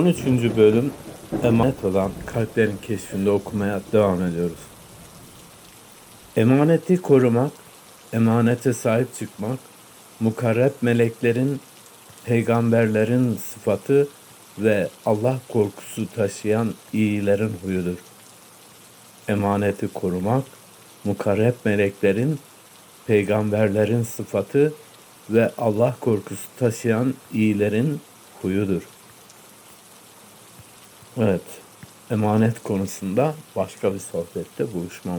13. bölüm emanet olan kalplerin keşfinde okumaya devam ediyoruz. Emaneti korumak, emanete sahip çıkmak, mukarreb meleklerin, peygamberlerin sıfatı ve Allah korkusu taşıyan iyilerin huyudur. Emaneti korumak, mukarreb meleklerin, peygamberlerin sıfatı ve Allah korkusu taşıyan iyilerin huyudur. Evet. Emanet konusunda başka bir sohbette buluşmam.